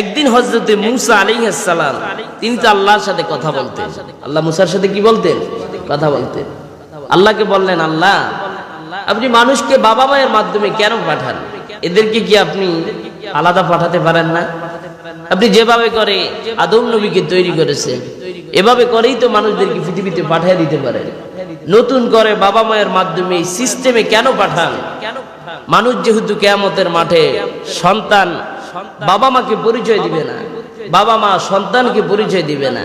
একদিন হজরতে মুসা আলী সালাম, তিনি তো আল্লাহর সাথে কথা বলতেন। আল্লাহ মুসার সাথে কি বলতেন? কথা বলতেন। আল্লাহকে বললেন, আল্লাহ, আপনি মানুষকে বাবা মায়ের মাধ্যমে কেন পাঠান? এদেরকে কি আপনি আলাদা পাঠাতে পারেন না? আপনি যেভাবে করে আদম নবীকে তৈরি করেছেন, এভাবে করেই তো মানুষদেরকে পৃথিবীতে পাঠিয়ে দিতে পারেন। নতুন করে বাবা মায়ের মাধ্যমে সিস্টেমে কেন পাঠান? মানুষ যেহেতু কেয়ামতের মাঠে সন্তান বাবা মাকে পরিচয় দিবে না। বাবা মা সন্তানকে পরিচয় দিবে না।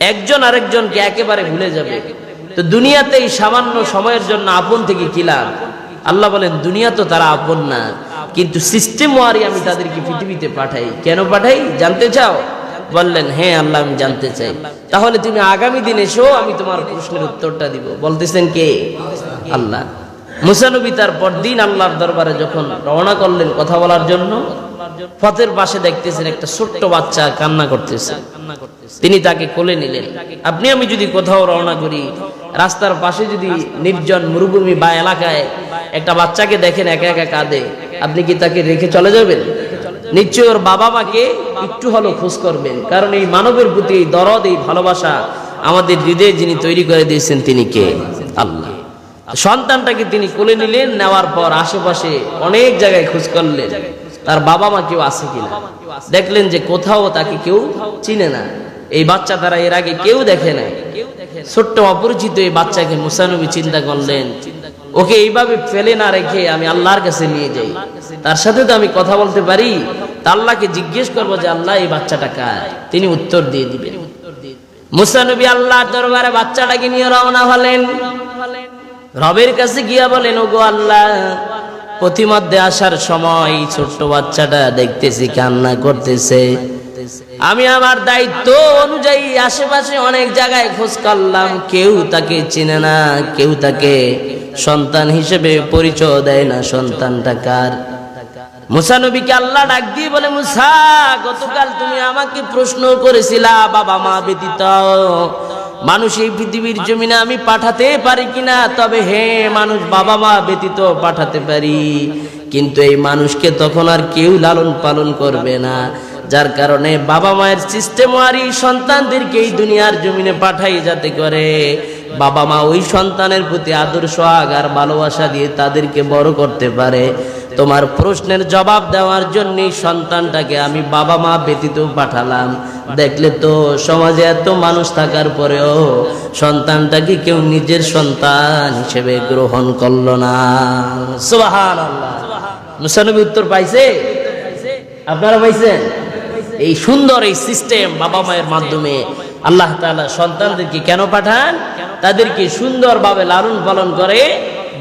একজন আরেকজনকে একেবারে ভুলে যাবে। তো দুনিয়াতে এই সামান্য সময়ের জন্য আপন থেকে কিলাম আল্লাহ বলেন, দুনিয়া তো তারা আপন না। কিন্তু সিস্টেম ওয়ারি আমি তাদেরকে পৃথিবীতে পাঠাই। কেন পাঠাই? জানতে চাও? বললেন হ্যাঁ আল্লাহ, আমি জানতে চাই। তাহলে তুমি আগামী দিন এসো, আমি তোমার প্রশ্নের উত্তরটা দিব। বলতেছেন কে? আল্লাহ। মুসানবী তার পরদিন আল্লাহর দরবারে যখন রওনা করলেন কথা বলার জন্য পথের পাশে দেখতেছেন একটা ছোট্ট বাচ্চা কান্না করতেছে। তিনি তাকে কোলে নিলেন। আপনি, আমি যদি কোথাও রওনা করি, রাস্তার পাশে যদি নির্জন মরুভূমি বা এলাকায় একটা বাচ্চাকে দেখেন একা একা কাঁদে, আপনি কি তাকে রেখে চলে যাবেন? নিশ্চয় ওর বাবা মাকে একটু হলো খোঁজ করবেন। কারণ এই মানবের প্রতি এই দরদ, এই ভালোবাসা আমাদের হৃদয়ে যিনি তৈরি করে দিয়েছেন তিনি কে? আল্লাহ। সন্তানটাকে তিনি কোলে নিলেন, নেওয়ার পর আশেপাশে অনেক জায়গায় খোঁজ করলেন। তার বাবা মা কেউ আছে কিনা? দেখলেন যে কোথাও তাকে কেউ চিনে না। এই বাচ্চা তারা এর আগে কেউ দেখে নাই। ছোট্ট অপরিচিত এই বাচ্চাকে মুসানবী চিন্তা করলেন, ওকে এইভাবে ফেলে না রেখে আমি আল্লাহর কাছে নিয়ে যাই। তার সাথে তো আমি কথা বলতে পারি। আল্লাহকে জিজ্ঞেস করব যে, আল্লাহ, এই বাচ্চাটা কার? তিনি উত্তর দিয়ে দিবেন। মুসানবী আল্লাহ দরবারে বাচ্চাটাকে নিয়ে রওনা হলেন। রবের কাছে গিয়া বলেন ও গো আল্লাহ প্রতিমধ্যে আসার সময় ছোট্ট বাচ্চাটা দেখতেছি, কান্না করতেছে। আমি আমার দায়িত্ব অনুযায়ী আশেপাশে অনেক জায়গায় খোঁজ করলাম, কেউ তাকে চিনে না, কেউ তাকে সন্তান হিসেবে পরিচয় দেয় না, সন্তানটা কার? মুসা নবীকে আল্লাহ ডাক দিয়ে বলে, মুসা, গতকাল তুমি আমাকে প্রশ্ন করেছিলা, বাবা মা ব্যতীত মানুষ এই পৃথিবীর জমিনে আমি পাঠাতে পারি কিনা? তবে হে মানুষ, বাবা মা ব্যতীত পাঠাতে পারি। কিন্তু এই মানুষকে তখন আর কেউ লালন পালন করবে না। যার কারণে বাবা মায়ের সিস্টেম আর এই সন্তানদেরকে এই দুনিয়ার জমিনে পাঠাই যাতে করে। বাবা মা ওই সন্তানের প্রতি আদর সোহাগ আর ভালোবাসা দিয়ে তাদেরকে বড় করতে পারে। তোমার প্রশ্নের জবাব দেওয়ার জন্য সন্তানটাকে আমি বাবা মা ব্যতীত পাঠালাম। দেখলে তো সমাজে এত মানুষ থাকার পরেও সন্তানটাকে কেউ নিজের সন্তান হিসেবে গ্রহণ করল না? মুসানবী উত্তর পাইছে? আপনারা পাইছেন? এই সুন্দর এই সিস্টেম বাবা মায়ের মাধ্যমে আল্লাহ তাআলা সন্তানদেরকে কেন পাঠান? তাদেরকে সুন্দরভাবে লালন পালন করে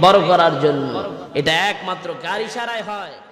বড় করার জন্য। এটা একমাত্র কার ইশারায় হয়?